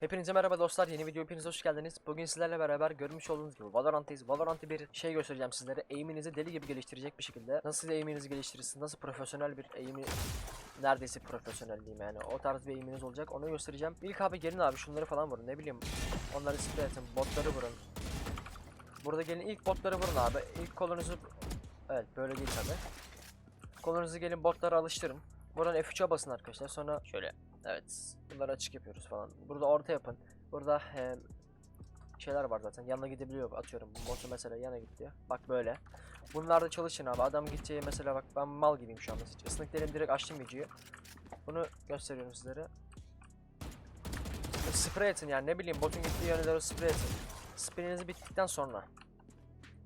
Hepinize merhaba dostlar. Yeni video hepiniz hoş geldiniz. Bugün sizlerle beraber görmüş olduğunuz gibi Valorant'tayız. Valorant'ı bir şey göstereceğim sizlere. Aim'inizi deli gibi geliştirecek bir şekilde. Nasıl aim'inizi geliştirirsiniz? Nasıl profesyonel bir aim'i neredeyse profesyonel diyeyim yani. O tarz bir aim'iniz olacak. Onu göstereceğim. İlk abi gelin abi şunları falan vurun. Ne bileyim. Onları spray atın. Botları vurun. Burada gelin ilk botları vurun abi. İlk kolunuzu Evet böyle değil tabi. Kolunuzu gelin botlara alıştırın. Buradan F3'e basın arkadaşlar. Sonra şöyle Evet. Bunları açık yapıyoruz falan. Burada orta yapın. Burada e, şeyler var zaten. Yanına gidebiliyor atıyorum. Botu mesela yana gidiyor. Bak böyle. Bunlarda çalışın abi. Adam gideceği mesela bak ben mal gibiyim şu anda. Isınık derim direkt açtım videoyu. Bunu gösteriyorum sizlere. Sprey atın yani ne bileyim botun gittiği yöne doğru sprey atın. Spreyinizi bittikten sonra.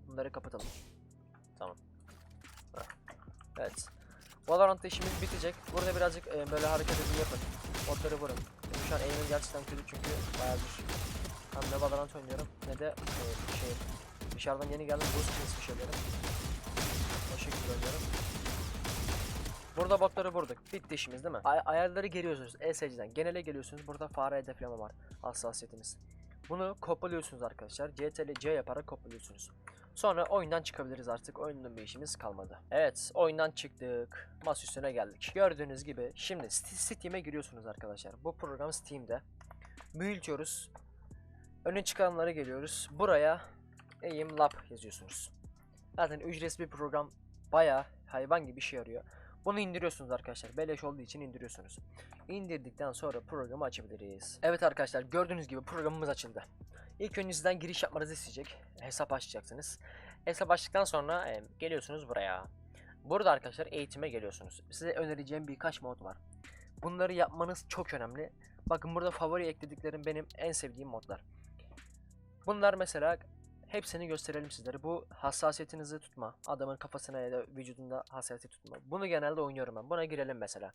Bunları kapatalım. Tamam. Evet. Valorant'ta işimiz bitecek. Burada birazcık e, böyle hareket edin yapın. Botları vurun. Şu an aim'im gerçekten kötü çünkü bayağı bir hem de Valorant oynuyorum ne de e, şey dışarıdan yeni geldim boost kesmiş oluyorum. O şekilde oynuyorum. Burada botları vurduk. Bitti işimiz değil mi? Ay ayarları geliyorsunuz ESC'den. Genele geliyorsunuz. Burada fare hedefleme var. Hassasiyetimiz. Bunu kopyalıyorsunuz arkadaşlar. CTRL C yaparak kopyalıyorsunuz. Sonra oyundan çıkabiliriz artık. Oyunun bir işimiz kalmadı. Evet, oyundan çıktık. Masa üstüne geldik. Gördüğünüz gibi şimdi St- Steam'e giriyorsunuz arkadaşlar. Bu program Steam'de. Büyütüyoruz. Öne çıkanlara geliyoruz. Buraya Aim Lab yazıyorsunuz. Zaten ücretsiz bir program. Baya hayvan gibi işe yarıyor. Bunu indiriyorsunuz arkadaşlar. Beleş olduğu için indiriyorsunuz. İndirdikten sonra programı açabiliriz. Evet arkadaşlar gördüğünüz gibi programımız açıldı. İlk önce sizden giriş yapmanızı isteyecek. Hesap açacaksınız. Hesap açtıktan sonra e, geliyorsunuz buraya. Burada arkadaşlar eğitime geliyorsunuz. Size önereceğim birkaç mod var. Bunları yapmanız çok önemli. Bakın burada favori eklediklerim benim en sevdiğim modlar. Bunlar mesela hepsini gösterelim sizlere. Bu hassasiyetinizi tutma. Adamın kafasına ya da vücudunda hassasiyeti tutma. Bunu genelde oynuyorum ben. Buna girelim mesela.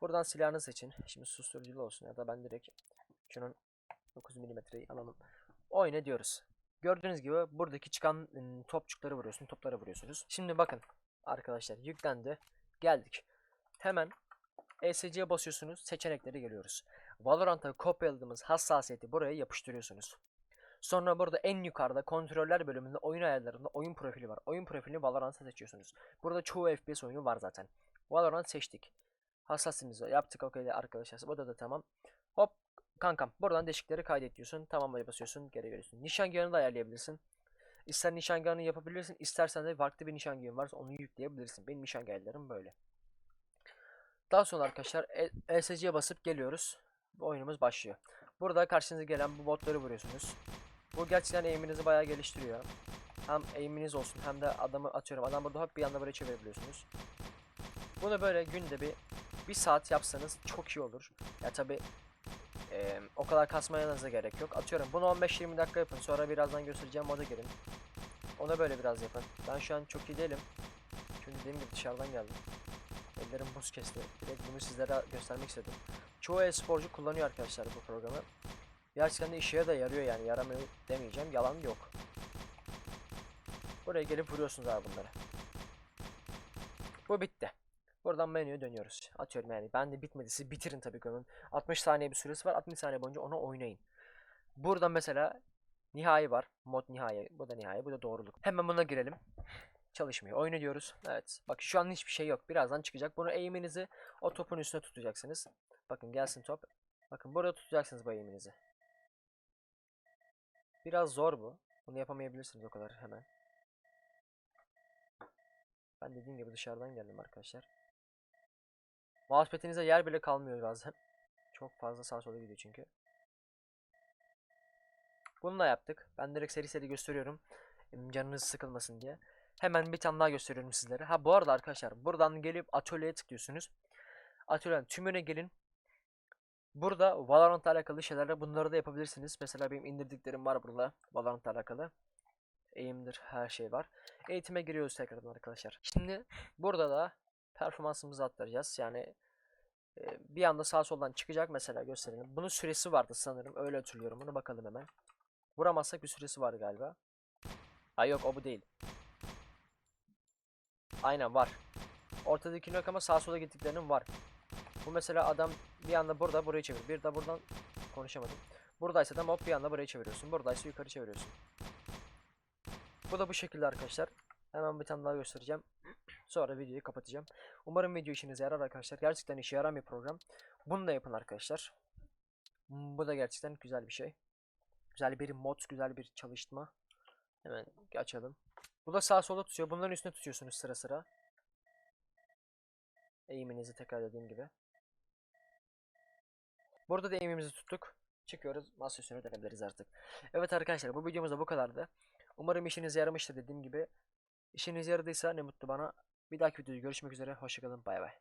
Buradan silahını seçin. Şimdi susturuculu olsun ya da ben direkt şunun 9 milimetreyi alalım. Oyna diyoruz. Gördüğünüz gibi buradaki çıkan topçukları vuruyorsun, toplara vuruyorsunuz. Şimdi bakın arkadaşlar yüklendi. Geldik. Hemen ESC'ye basıyorsunuz. Seçenekleri geliyoruz. Valorant'a kopyaladığımız hassasiyeti buraya yapıştırıyorsunuz. Sonra burada en yukarıda kontroller bölümünde oyun ayarlarında oyun profili var. Oyun profilini Valorant'a seçiyorsunuz. Burada çoğu FPS oyunu var zaten. Valorant seçtik. Hassasimizi yaptık okey arkadaşlar. Bu da da tamam. Hop kankam buradan deşikleri kaydet diyorsun. Tamam'a basıyorsun. Geri geliyorsun. Nişangahını da ayarlayabilirsin. İster nişangahını yapabilirsin. istersen de farklı bir nişangahın varsa onu yükleyebilirsin. Benim nişangahlarım böyle. Daha sonra arkadaşlar E- ESC'ye basıp geliyoruz. Bu oyunumuz başlıyor. Burada karşınıza gelen bu botları vuruyorsunuz. Bu gerçekten aim'inizi bayağı geliştiriyor. Hem aim'iniz olsun hem de adamı atıyorum. Adam burada hop bir anda böyle çevirebiliyorsunuz. Bunu böyle günde bir bir saat yapsanız çok iyi olur. Ya tabi o kadar kasmayanıza gerek yok. Atıyorum bunu 15-20 dakika yapın. Sonra birazdan göstereceğim moda girin. Ona böyle biraz yapın. Ben şu an çok iyi değilim. Çünkü dediğim gibi dışarıdan geldim. Ellerim buz kesti. Direkt bunu sizlere göstermek istedim. Çoğu e-sporcu kullanıyor arkadaşlar bu programı. Gerçekten de işe de yarıyor yani. Yaramıyor demeyeceğim. Yalan yok. Buraya gelip vuruyorsunuz abi bunları. Bu bitti. Buradan menüye dönüyoruz. Atıyorum yani. Ben de bitmedi. Siz bitirin tabii ki onun. 60 saniye bir süresi var. 60 saniye boyunca onu oynayın. Burada mesela nihai var. Mod nihai. Bu da nihai. Bu da doğruluk. Hemen buna girelim. Çalışmıyor. Oyna diyoruz. Evet. Bak şu an hiçbir şey yok. Birazdan çıkacak. Bunu eğiminizi o topun üstüne tutacaksınız. Bakın gelsin top. Bakın burada tutacaksınız bu eğiminizi. Biraz zor bu. Bunu yapamayabilirsiniz o kadar hemen. Ben dediğim gibi dışarıdan geldim arkadaşlar. Mousepad'inize yer bile kalmıyor bazen. Çok fazla sağ sola gidiyor çünkü. Bunu da yaptık. Ben direkt seri seri gösteriyorum. Canınız sıkılmasın diye. Hemen bir tane daha gösteriyorum sizlere. Ha bu arada arkadaşlar buradan gelip atölyeye tıklıyorsunuz. Atölyenin tümüne gelin. Burada Valorant'la alakalı şeylerle bunları da yapabilirsiniz. Mesela benim indirdiklerim var burada Valorant'la alakalı. Eğimdir her şey var. Eğitime giriyoruz tekrardan arkadaşlar. Şimdi burada da performansımızı arttıracağız. Yani e, bir anda sağ soldan çıkacak mesela gösterelim. Bunun süresi vardı sanırım. Öyle hatırlıyorum. Bunu bakalım hemen. Vuramazsak bir süresi var galiba. Ha yok o bu değil. Aynen var. Ortadaki yok ama sağ sola gittiklerinin var. Bu mesela adam bir anda burada burayı çevir. Bir de buradan konuşamadım. Buradaysa da mob bir anda buraya çeviriyorsun. Buradaysa yukarı çeviriyorsun. Bu da bu şekilde arkadaşlar. Hemen bir tane daha göstereceğim. Sonra videoyu kapatacağım. Umarım video işinize yarar arkadaşlar. Gerçekten işe yaran bir program. Bunu da yapın arkadaşlar. Bu da gerçekten güzel bir şey. Güzel bir mod, güzel bir çalışma. Hemen açalım. Bu da sağ sola tutuyor. Bunların üstüne tutuyorsunuz sıra sıra. Eğiminizi tekrar dediğim gibi. Burada da eğimimizi tuttuk. Çıkıyoruz. Masa üstüne dönebiliriz artık. Evet arkadaşlar bu videomuz da bu kadardı. Umarım işinize yaramıştır dediğim gibi. İşinize yaradıysa ne mutlu bana. Bir dahaki videoda görüşmek üzere. Hoşçakalın. Bay bay.